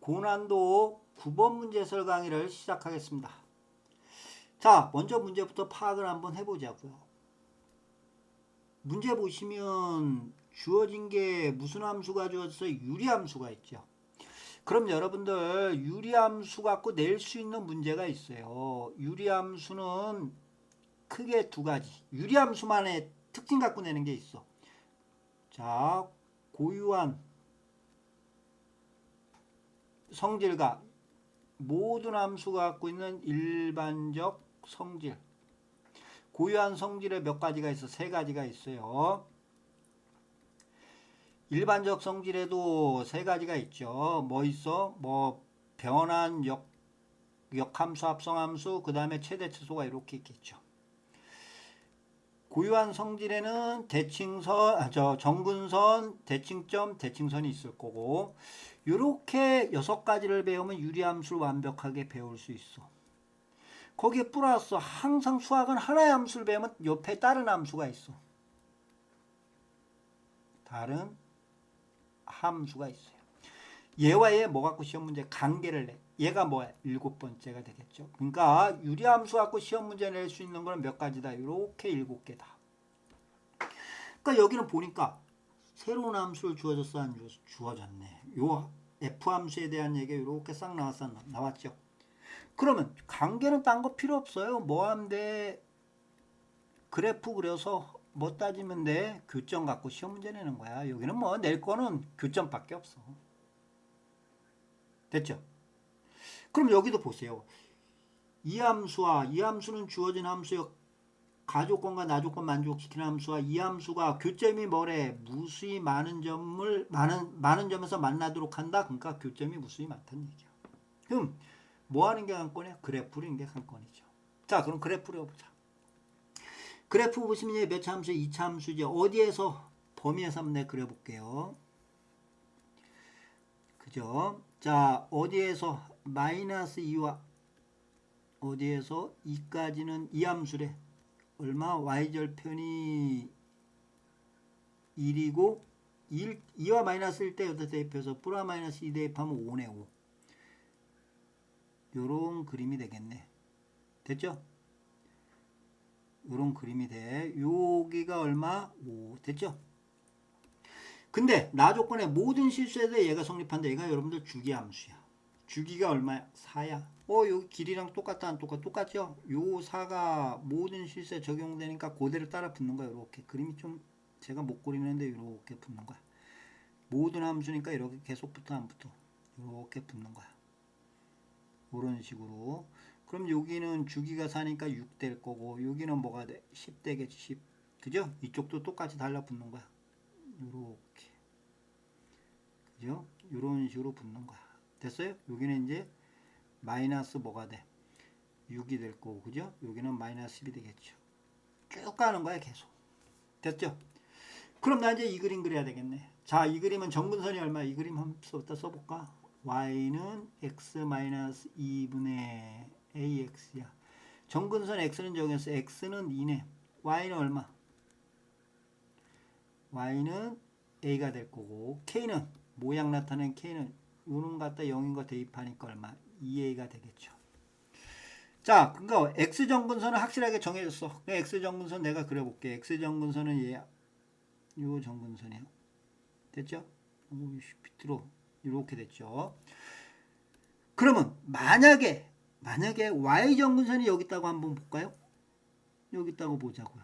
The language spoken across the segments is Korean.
고난도 9번 문제설 강의를 시작하겠습니다. 자, 먼저 문제부터 파악을 한번 해보자고요. 문제 보시면 주어진 게 무슨 함수가 주어져서 유리함수가 있죠. 그럼 여러분들 유리함수 갖고 낼 수 있는 문제가 있어요. 유리함수는 크게 두 가지. 유리함수만의 특징 갖고 내는 게 있어. 자, 고유한 성질과 모든 함수가 갖고 있는 일반적 성질. 고유한 성질에 몇 가지가 있어? 세 가지가 있어요. 일반적 성질에도 세 가지가 있죠. 뭐 있어? 뭐 변환 역 역함수, 합성함수, 그 다음에 최대 최소가 이렇게 있겠죠. 고유한 성질에는 대칭선, 아, 저 정근선, 대칭점, 대칭선이 있을 거고 이렇게 여섯 가지를 배우면 유리함수를 완벽하게 배울 수 있어. 거기에 플러스 항상 수학은 하나의 함수를 배우면 옆에 다른 함수가 있어. 다른 함수가 있어요. 얘와 얘 뭐 갖고 시험 문제 관계를 내. 얘가 뭐야? 일곱 번째가 되겠죠. 그러니까 유리함수 갖고 시험 문제 낼 수 있는 거는 몇 가지다. 이렇게 일곱 개다. 그러니까 여기는 보니까 새로운 함수를 주어졌어 안? 주어졌네. 요 f 함수에 대한 얘기가 이렇게 싹 나왔어 나왔죠. 그러면 관계는 딴 거 필요 없어요. 뭐 하면 돼? 그래프 그려서 뭐 따지면 돼? 교점 갖고 시험 문제 내는 거야. 여기는 뭐 낼 거는 교점밖에 없어. 됐죠? 그럼 여기도 보세요. 이 함수와 이 함수는 주어진 함수요. 가조건과 나조건 만족시키는 함수와 이 함수가 교점이 뭐래? 무수히 많은 점을 많은 많은 점에서 만나도록 한다. 그러니까 교점이 무수히 많다는 얘기야. 그럼 뭐 하는 게 관건이야? 그래프를 인게 관건이죠. 자, 그럼 그래프를 보자. 그래프 보시면 이제 몇차 함수? 2차 함수죠. 어디에서 범위에서 한번 내가 그려볼게요. 그죠? 자, 어디에서 마이너스 2와 어디에서 2까지는 이 함수래. 얼마? y절편이 1이고 1, 2와 마이너스 1대 여기다 대입해서 플러 마이너스 2 대입하면 5네 5. 요런 그림이 되겠네. 됐죠? 요런 그림이 돼. 여기가 얼마? 5. 됐죠? 근데 나 조건에 모든 실수에 대해 얘가 성립한다. 얘가 여러분들 주기함수야. 주기가 얼마야? 4야. 어, 여기 길이랑 똑같다 안 똑같? 똑같죠? 요 4가 모든 실수에 적용되니까 그대로 따라 붙는 거야. 이렇게 그림이 좀 제가 못 그리는데 이렇게 붙는 거야. 모든 함수니까 이렇게 계속 붙어 안 붙어. 이렇게 붙는 거야. 이런 식으로. 그럼 여기는 주기가 4니까 6 될 거고 여기는 뭐가 돼? 10 되겠지. 10. 그죠? 이쪽도 똑같이 달라붙는 거야. 요렇게. 그죠? 요런 식으로 붙는 거야. 됐어요? 여기는 이제 마이너스 뭐가 돼? 6이 될 거고, 그죠? 여기는 마이너스 10이 되겠죠. 쭉 가는 거야, 계속. 됐죠? 그럼 나 이제 이 그림 그려야 되겠네. 자, 이 그림은 정근선이 얼마? 이 그림 한번부터 써볼까? y는 x 마이너스 2분의 ax야. 정근선 x는 정해서 x는 2네. y는 얼마? y는 a가 될 거고 k는 모양 나타낸 k는 요놈 갖다 0인 거 대입하니까 얼마? 2a가 되겠죠. 자, 그러니까 x 정근선은 확실하게 정해졌어. 그러니까 x 정근선 내가 그려볼게. x 정근선은 얘야. 요 정근선이야. 됐죠? 오이씨, 비트로 이렇게 됐죠. 그러면 만약에 만약에 y 정근선이 여기 있다고 한번 볼까요? 여기 있다고 보자고요.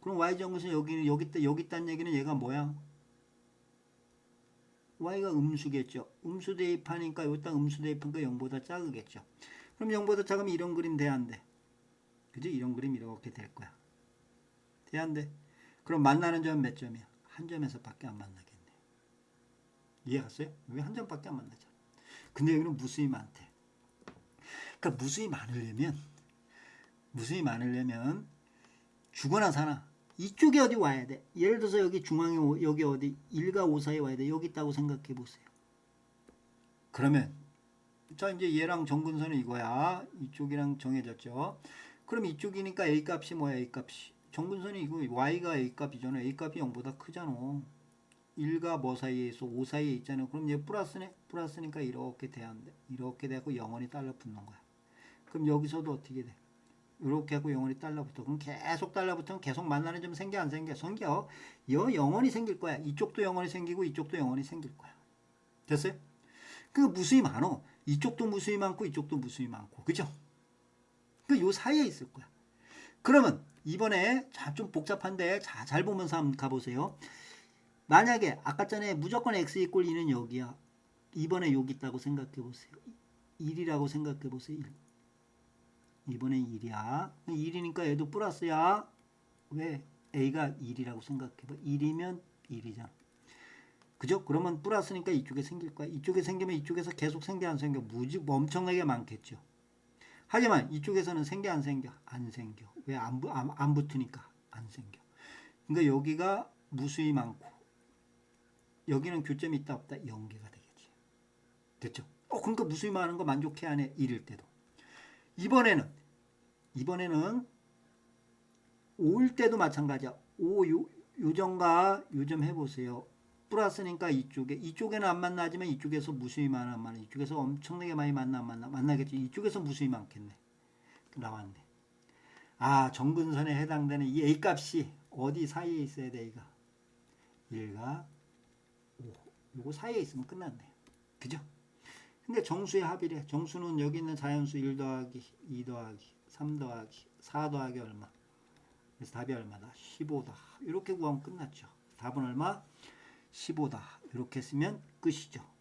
그럼 y 정근선 여기는 여기 있다 여기 있다는 얘기는 얘가 뭐야? Y가 음수겠죠. 음수 대입하니까 여기다 음수 대입하니까 0보다 작으겠죠. 그럼 0보다 작으면 이런 그림 돼? 그지? 이런 그림 이렇게 될 거야. 돼? 그럼 만나는 점은 몇 점이야? 한 점에서 밖에 안 만나겠네. 이해 갔어요? 여기 한 점밖에 안 만나잖아. 근데 여기는 무수히 많대. 그러니까 무수히 많으려면 무수히 많으려면 죽거나 사나 이쪽에 어디 와야 돼. 예를 들어서 여기 중앙에 오- 여기 어디 1과 5 사이에 와야 돼. 여기 있다고 생각해 보세요. 그러면 자 이제 얘랑 정근선은 이거야. 이쪽이랑 정해졌죠. 그럼 이쪽이니까 a 값이 뭐야? a 값이 정근선이 이거 y가 a 값이잖아. a 값이 0보다 크잖아. 1과 뭐 사이에 있어? 5 사이에 있잖아요. 그럼 얘 플러스네? 플러스니까 이렇게 돼야 돼. 이렇게 되고 영원히 달라 붙는 거야. 그럼 여기서도 어떻게 돼? 이렇게 하고 영원히 달라붙어. 그럼 계속 달라붙으면 계속 만나는 점 생겨 안 생겨? 생겨. 여 영원히 생길 거야. 이쪽도 영원히 생기고 이쪽도 영원히 생길 거야. 됐어요? 그 무수히 많어. 이쪽도 무수히 많고 이쪽도 무수히 많고. 그죠? 그 요 사이에 있을 거야. 그러면 이번에 자좀 복잡한데 자 잘 보면서 한번 가보세요. 만약에 아까 전에 무조건 x 이꼴 2는 여기야. 이번에 여기 있다고 생각해 보세요. 1이라고 생각해 보세요. 1. 이번에 1이야. 1이니까 얘도 플러스야. 왜? a가 1이라고 생각해 봐. 1이면 1이잖아. 그죠? 그러면 플러스니까 이쪽에 생길 거야. 이쪽에 생기면 이쪽에서 계속 생겨 안 생겨? 무지 엄청나게 많겠죠. 하지만 이쪽에서는 생겨 안 생겨? 안 생겨. 왜안 안, 안 붙으니까 안 생겨. 그러니까 여기가 무수히 많고 여기는 교점이 있다 없다 연계가 되겠지. 됐죠? 어 그러니까 무수히 많은 거 만족해 안 해? 일일 때도. 이번에는 이번에는 5일 때도 마찬가지야. 5 요, 요점과 요점 해보세요. 플러스니까 이쪽에 이쪽에는 안 만나지만 이쪽에서 무수히 많아 안 만나 이쪽에서 엄청나게 많이 만나 안 만나 만나겠지. 이쪽에서 무수히 많겠네. 나왔네. 아 정근선에 해당되는 이 a 값이 어디 사이에 있어야 돼 이가 1과 5 요거 사이에 있으면 끝났네. 그죠 근데 정수의 합이래 정수는 여기 있는 자연수 1 더하기 2 더하기 3 더하기 4 더하기 얼마? 그래서 답이 얼마다? 15다. 이렇게 구하면 끝났죠. 답은 얼마? 15다. 이렇게 쓰면 끝이죠.